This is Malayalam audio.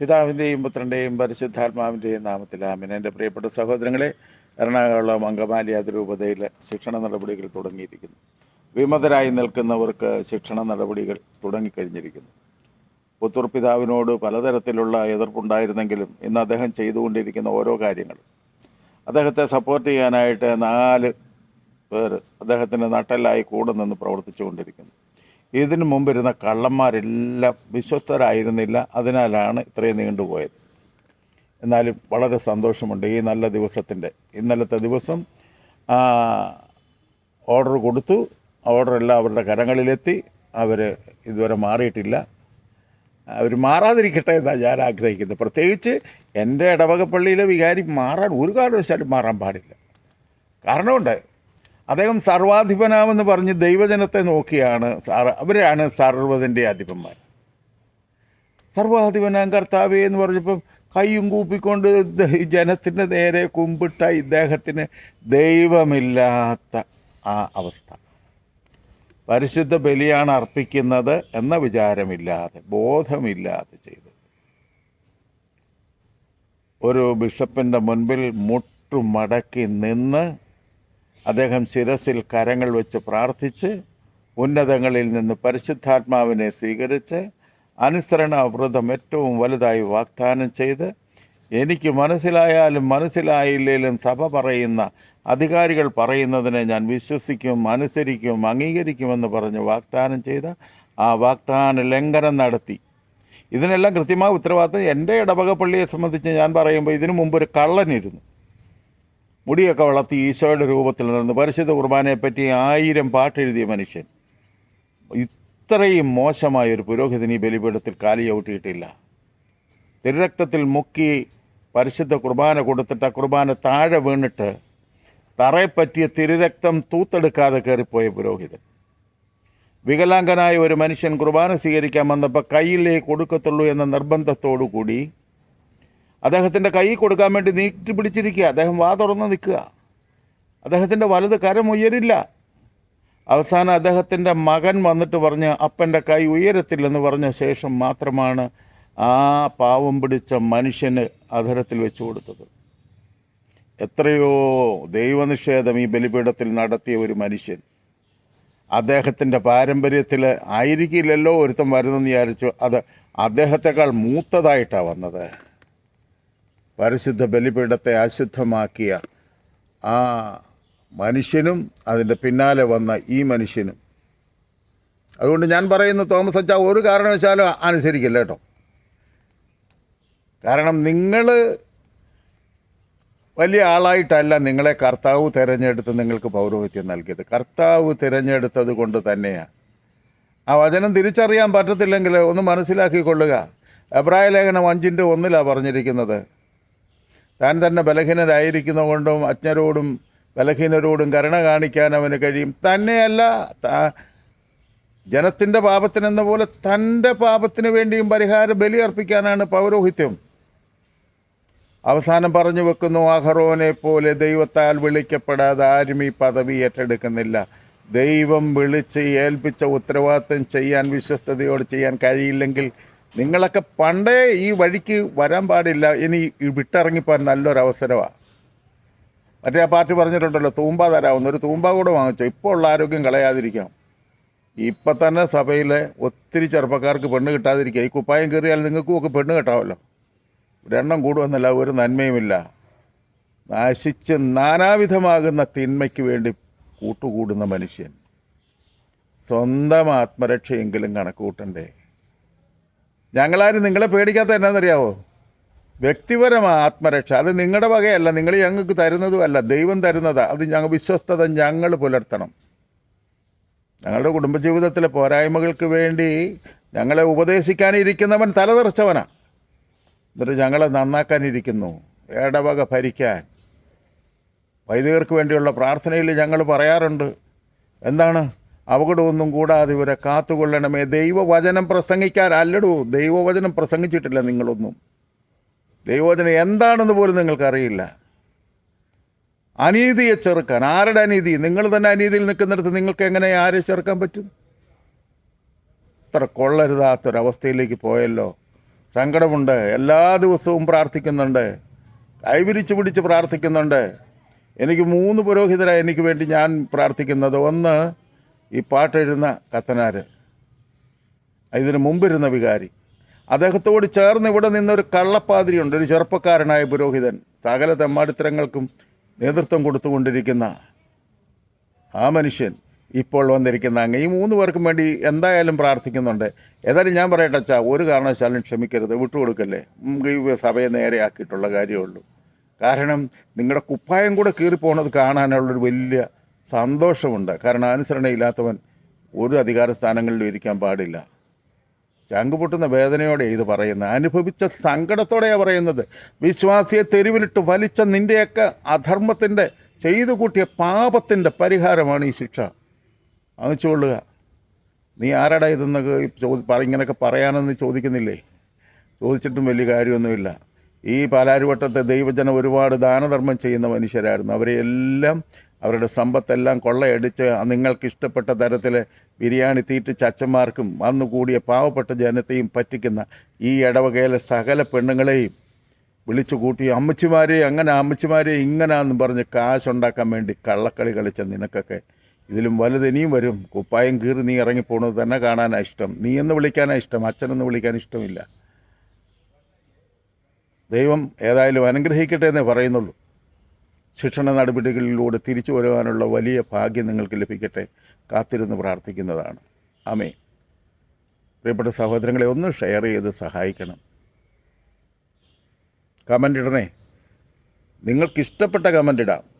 പിതാവിന്റെയും പുത്രന്റെയും പരിശുദ്ധാത്മാവിന്റെയും നാമത്തിൽ ആമിൻ. എന്റെ പ്രിയപ്പെട്ട സഹോദരങ്ങളെ എറണാകുളം അങ്കമാലി അതിരൂപതയിൽ ശിക്ഷണ നടപടികൾ തുടങ്ങിയിരിക്കുന്നു. വിമതരായി നിൽക്കുന്നവർക്ക് ശിക്ഷണ നടപടികൾ തുടങ്ങിക്കഴിഞ്ഞിരിക്കുന്നു. പുത്തൂർ പിതാവിനോട് പലതരത്തിലുള്ള എതിർപ്പുണ്ടായിരുന്നെങ്കിലും ഇന്ന് അദ്ദേഹം ചെയ്തുകൊണ്ടിരിക്കുന്ന ഓരോ കാര്യങ്ങളും അദ്ദേഹത്തെ സപ്പോർട്ട് ചെയ്യാനായിട്ട് നാല് പേർ അദ്ദേഹത്തിന്റെ നട്ടലായി കൂടെ നിന്ന് പ്രവർത്തിച്ചുകൊണ്ടിരിക്കുന്നു. ഇതിനു മുമ്പിരുന്ന കള്ളന്മാരെല്ലാം വിശ്വസ്തരായിരുന്നില്ല. അതിനാലാണ് ഇത്രയും നീണ്ടുപോയത്. എന്നാലും വളരെ സന്തോഷമുണ്ട് ഈ നല്ല ദിവസത്തിന്റെ. ഇന്നലത്തെ ദിവസം ഓർഡർ കൊടുത്തു. ഓർഡർ എല്ലാം അവരുടെ കരങ്ങളിലെത്തി. അവർ ഇതുവരെ മാറിയിട്ടില്ല. അവർ മാറാതിരിക്കട്ടെ എന്നാണ് ഞാൻ ആഗ്രഹിക്കുന്നത്. പ്രത്യേകിച്ച് എന്റെ ഇടവകപ്പള്ളിയിലെ വികാരി മാറാൻ ഒരു കാരണവശാലും മാറാൻ പാടില്ല. കാരണമുണ്ട്. അദ്ദേഹം സർവാധിപനാമെന്ന് പറഞ്ഞ് ദൈവജനത്തെ നോക്കിയാണ് അവരാണ് സർവതിന്റെ അധിപന്മാർ. സർവാധിപനാം കർത്താവേ എന്ന് പറഞ്ഞപ്പം കൈയും കൂപ്പിക്കൊണ്ട് ജനത്തിന്റെ നേരെ കുമ്പിട്ട ഇദ്ദേഹത്തിന് ദൈവമില്ലാത്ത ആ അവസ്ഥ. പരിശുദ്ധ ബലിയാണ് അർപ്പിക്കുന്നത് എന്ന വിചാരമില്ലാതെ ബോധമില്ലാതെ ചെയ്തു ഒരു ബിഷപ്പിന്റെ മുൻപിൽ മുട്ടുമടക്കി നിന്ന് അദ്ദേഹം ശിരസിൽ കരങ്ങൾ വെച്ച് പ്രാർത്ഥിച്ച് ഉന്നതങ്ങളിൽ നിന്ന് പരിശുദ്ധാത്മാവിനെ സ്വീകരിച്ച് അനുസരണ വ്രതം ഏറ്റവും വലുതായി വാഗ്ദാനം ചെയ്ത് എനിക്ക് മനസ്സിലായാലും മനസ്സിലായില്ലെങ്കിലും സഭ പറയുന്ന അധികാരികൾ പറയുന്നതിനെ ഞാൻ വിശ്വസിക്കും അനുസരിക്കും അംഗീകരിക്കുമെന്ന് പറഞ്ഞ് വാഗ്ദാനം ചെയ്ത ആ വാഗ്ദാന ലംഘനം നടത്തി. ഇതിനെല്ലാം കൃത്യമായ ഉത്തരവാദിത്തം എന്റെ ഇടവക പള്ളിയെ സംബന്ധിച്ച് ഞാൻ പറയുമ്പോൾ ഇതിനു മുമ്പ് ഒരു കള്ളനിരുന്നു മുടിയൊക്കെ വളർത്തി ഈശോയുടെ രൂപത്തിൽ നിന്ന് പരിശുദ്ധ കുർബാനയെ പറ്റി ആയിരം പാട്ടെഴുതിയ മനുഷ്യൻ. ഇത്രയും മോശമായ ഒരു പുരോഹിതൻ ഈ ബലിപീഠത്തിൽ കാലി ചവിട്ടിയിട്ടില്ല. തിരുരക്തത്തിൽ മുക്കി പരിശുദ്ധ കുർബാന കൊടുത്തിട്ട് ആ കുർബാന താഴെ വീണിട്ട് തറയെ പറ്റിയ തിരുരക്തം തൂത്തെടുക്കാതെ കയറിപ്പോയ പുരോഹിതൻ. വികലാംഗനായ ഒരു മനുഷ്യൻ കുർബാന സ്വീകരിക്കാൻ വന്നപ്പോൾ കയ്യിലേ കൊടുക്കത്തുള്ളൂ എന്ന നിർബന്ധത്തോടു കൂടി അദ്ദേഹത്തിന്റെ കൈ കൊടുക്കാൻ വേണ്ടി നീട്ടി പിടിച്ചിരിക്കുക. അദ്ദേഹം വാ തുറന്ന് നിൽക്കുക. അദ്ദേഹത്തിന്റെ വലത് കരം ഉയരില്ല. അവസാനം അദ്ദേഹത്തിന്റെ മകൻ വന്നിട്ട് പറഞ്ഞ് അപ്പന്റെ കൈ ഉയരത്തില്ലെന്ന് പറഞ്ഞ ശേഷം മാത്രമാണ് ആ പാവം പിടിച്ച മനുഷ്യന് അധരത്തിൽ വെച്ചു കൊടുത്തത്. എത്രയോ ദൈവനിഷേധം ഈ ബലിപീഠത്തിൽ നടത്തിയ ഒരു മനുഷ്യൻ. അദ്ദേഹത്തിന്റെ പാരമ്പര്യത്തിൽ ആയിരിക്കില്ലല്ലോ ഒരുത്തം വരുന്നെന്ന് വിചാരിച്ചു. അത് അദ്ദേഹത്തെക്കാൾ മൂത്തതായിട്ടാണ് വന്നത്. പരിശുദ്ധ ബലിപീഠത്തെ അശുദ്ധമാക്കിയ ആ മനുഷ്യനും അതിന്റെ പിന്നാലെ വന്ന ഈ മനുഷ്യനും. അതുകൊണ്ട് ഞാൻ പറയുന്ന തോമസ് അച്ഛ ഒരു കാരണവശാലും അനുസരിക്കില്ല കേട്ടോ. കാരണം നിങ്ങൾ വലിയ ആളായിട്ടല്ല നിങ്ങളെ കർത്താവ് തിരഞ്ഞെടുത്ത് നിങ്ങൾക്ക് പൗരോഹിത്യം നൽകിയത്. കർത്താവ് തിരഞ്ഞെടുത്തത് കൊണ്ട് തന്നെയാണ് ആ വചനം തിരിച്ചറിയാൻ പറ്റത്തില്ലെങ്കിൽ ഒന്ന് മനസ്സിലാക്കിക്കൊള്ളുക. എബ്രായ ലേഖനം അഞ്ചിന്റെ ഒന്നിലാണ് പറഞ്ഞിരിക്കുന്നത്. താൻ തന്നെ ബലഹീനരായിരിക്കുന്ന കൊണ്ടും അജ്ഞരോടും ബലഹീനരോടും കരുണ കാണിക്കാൻ അവന് കഴിയും. തന്നെയല്ല ജനത്തിന്റെ പാപത്തിനെന്ന പോലെ തന്റെ പാപത്തിന് വേണ്ടിയും പരിഹാര ബലി അർപ്പിക്കാനാണ് പൗരോഹിത്യം. അവസാനം പറഞ്ഞു വെക്കുന്നു അഹറോനെ പോലെ ദൈവത്താൽ വിളിക്കപ്പെടാതെ ആരും ഈ പദവി ഏറ്റെടുക്കുന്നില്ല. ദൈവം വിളിച്ച് ഏൽപ്പിച്ച ഉത്തരവാദിത്തം ചെയ്യാൻ വിശ്വസ്തയോട് ചെയ്യാൻ കഴിയില്ലെങ്കിൽ നിങ്ങളൊക്കെ പണ്ടേ ഈ വഴിക്ക് വരാൻ പാടില്ല. ഇനി വിട്ടിറങ്ങിപ്പോൻ നല്ലൊരവസരമാണ് മറ്റേ ആ പാർട്ടി പറഞ്ഞിട്ടുണ്ടല്ലോ തൂമ്പ തരാവുന്ന. ഒരു തൂമ്പ കൂടെ വാങ്ങിച്ചോ. ഇപ്പോൾ ഉള്ള ആരോഗ്യം കളയാതിരിക്കാം. ഇപ്പം തന്നെ സഭയിലെ ഒത്തിരി ചെറുപ്പക്കാർക്ക് പെണ്ണ് കിട്ടാതിരിക്കുക. ഈ കുപ്പായം കയറിയാൽ നിങ്ങൾക്കും ഒക്കെ പെണ്ണ് കിട്ടാമല്ലോ ഇവിടെ എണ്ണം കൂടുമെന്നല്ല ഒരു നന്മയുമില്ല. നശിച്ച് നാനാവിധമാകുന്ന തിന്മയ്ക്ക് വേണ്ടി കൂട്ടുകൂടുന്ന മനുഷ്യൻ. സ്വന്തം ആത്മരക്ഷയെങ്കിലും കണക്ക് കൂട്ടണ്ടേ ഞങ്ങളാരും നിങ്ങളെ പേടിക്കാത്ത എന്നാന്നറിയാവോ? വ്യക്തിപരമായ ആത്മരക്ഷ. അത് നിങ്ങളുടെ വകയല്ല. നിങ്ങൾ ഞങ്ങൾക്ക് തരുന്നതുമല്ല ദൈവം തരുന്നതാ. അത് ഞങ്ങൾ വിശ്വസ്തത ഞങ്ങൾ പുലർത്തണം. ഞങ്ങളുടെ കുടുംബജീവിതത്തിലെ പോരായ്മകൾക്ക് വേണ്ടി ഞങ്ങളെ ഉപദേശിക്കാനിരിക്കുന്നവൻ തലതെറിച്ചവനാ. എന്നിട്ട് ഞങ്ങളെ നന്നാക്കാനിരിക്കുന്നു. ഇടവക ഭരിക്കാൻ. വൈദികർക്ക് വേണ്ടിയുള്ള പ്രാർത്ഥനയിൽ ഞങ്ങൾ പറയാറുണ്ട്. എന്താണ്? അപകടമൊന്നും കൂടാതെ ഇവരെ കാത്തുകൊള്ളണമേ. ദൈവവചനം പ്രസംഗിക്കാൻ അല്ലടൂ ദൈവവചനം പ്രസംഗിച്ചിട്ടില്ല നിങ്ങളൊന്നും. ദൈവവചനം എന്താണെന്ന് പോലും നിങ്ങൾക്കറിയില്ല. അനീതിയെ ചെറുക്കാൻ. ആരുടെ അനീതി? നിങ്ങൾ തന്നെ അനീതിയിൽ നിൽക്കുന്നിടത്ത് നിങ്ങൾക്ക് എങ്ങനെ ആരെ ചെറുക്കാൻ പറ്റും? ഇത്ര കൊള്ളരുതാത്തൊരവസ്ഥയിലേക്ക് പോയല്ലോ. സങ്കടമുണ്ട്. എല്ലാ ദിവസവും പ്രാർത്ഥിക്കുന്നുണ്ട്. കൈവിരിച്ച് പിടിച്ച് പ്രാർത്ഥിക്കുന്നുണ്ട്. എനിക്ക് മൂന്ന് പുരോഹിതരായി എനിക്ക് വേണ്ടി ഞാൻ പ്രാർത്ഥിക്കുന്നത്. ഒന്ന് ഈ പാട്ടെഴുതുന്ന കത്തനാർ ഇതിന് മുമ്പിരുന്ന വികാരി. അദ്ദേഹത്തോട് ചേർന്ന് ഇവിടെ നിന്നൊരു കള്ളപ്പാതിരിയുണ്ട്. ഒരു ചെറുപ്പക്കാരനായ പുരോഹിതൻ. സകല തെമ്മാടിത്തരങ്ങൾക്കും നേതൃത്വം കൊടുത്തുകൊണ്ടിരിക്കുന്ന ആ മനുഷ്യൻ ഇപ്പോൾ വന്നിരിക്കുന്ന അങ്ങ്. ഈ മൂന്ന് പേർക്കും വേണ്ടി എന്തായാലും പ്രാർത്ഥിക്കുന്നുണ്ട്. ഏതായാലും ഞാൻ പറയട്ടെ അച്ഛാ ഒരു കാരണവശാലും ക്ഷമിക്കരുത്. വിട്ടുകൊടുക്കല്ലേ? നമുക്ക് ഈ സഭയെ നേരെയാക്കിയിട്ടുള്ള കാര്യമുള്ളൂ കാരണം നിങ്ങളുടെ കുപ്പായം കൂടെ കീറിപ്പോണത് കാണാനുള്ളൊരു വലിയ സന്തോഷമുണ്ട്. കാരണം അനുസരണയില്ലാത്തവൻ ഒരു അധികാര സ്ഥാനങ്ങളിലും ഇരിക്കാൻ പാടില്ല. ചങ്ക് പൊട്ടുന്ന വേദനയോടെ ഇത് പറയുന്നത് അനുഭവിച്ച സങ്കടത്തോടെയാണ് പറയുന്നത്. വിശ്വാസിയെ തെരുവിലിട്ട് വലിച്ച നിന്റെയൊക്കെ അധർമ്മത്തിന്റെ ചെയ്തു കൂട്ടിയ പാപത്തിന്റെ പരിഹാരമാണ് ഈ ശിക്ഷ. വാങ്ങിച്ചുകൊള്ളുക നീ ആരാടാ ഇതെന്നൊക്കെ ചോദി ഇങ്ങനെയൊക്കെ പറയാനെന്ന് ചോദിക്കുന്നില്ലേ? ചോദിച്ചിട്ടും വലിയ കാര്യമൊന്നുമില്ല. ഈ പാലാരിവട്ടത്തെ ദൈവജനം ഒരുപാട് ദാനധർമ്മം ചെയ്യുന്ന മനുഷ്യരായിരുന്നു. അവരെ എല്ലാം അവരുടെ സമ്പത്തെല്ലാം കൊള്ളയടിച്ച് നിങ്ങൾക്ക് ഇഷ്ടപ്പെട്ട തരത്തിൽ ബിരിയാണി തീറ്റിച്ച അച്ഛന്മാർക്കും വന്നുകൂടിയ പാവപ്പെട്ട ജനത്തെയും പറ്റിക്കുന്ന ഈ ഇടവകയിലെ സകല പെണ്ണുങ്ങളെയും വിളിച്ചു കൂട്ടി അമ്മച്ചിമാരെ അങ്ങനെ അമ്മച്ചിമാരെ ഇങ്ങനാന്നും പറഞ്ഞ് കാശുണ്ടാക്കാൻ വേണ്ടി കള്ളക്കളി കളിച്ച നിനക്കൊക്കെ ഇതിലും വലുത് ഇനിയും വരും. കുപ്പായം കീറി നീ ഇറങ്ങിപ്പോണത് തന്നെ കാണാനാണ് ഇഷ്ടം. നീ എന്ന് വിളിക്കാനാ ഇഷ്ടം? അച്ഛനെന്ന് വിളിക്കാൻ ഇഷ്ടമില്ല. ദൈവം ഏതായാലും അനുഗ്രഹിക്കട്ടെ എന്നേ പറയുന്നുള്ളൂ. ശിക്ഷണ നടപടികളിലൂടെ തിരിച്ചു വരുവാനുള്ള വലിയ ഭാഗ്യം നിങ്ങൾക്ക് ലഭിക്കട്ടെ. കാത്തിരുന്ന് പ്രാർത്ഥിക്കുന്നതാണ്. ആമേ പ്രിയപ്പെട്ട സഹോദരങ്ങളെ ഒന്ന് ഷെയർ ചെയ്ത് സഹായിക്കണം. കമന്റ് ഇടണേ. നിങ്ങൾക്ക് ഇഷ്ടപ്പെട്ട കമന്റ് ഇടാം.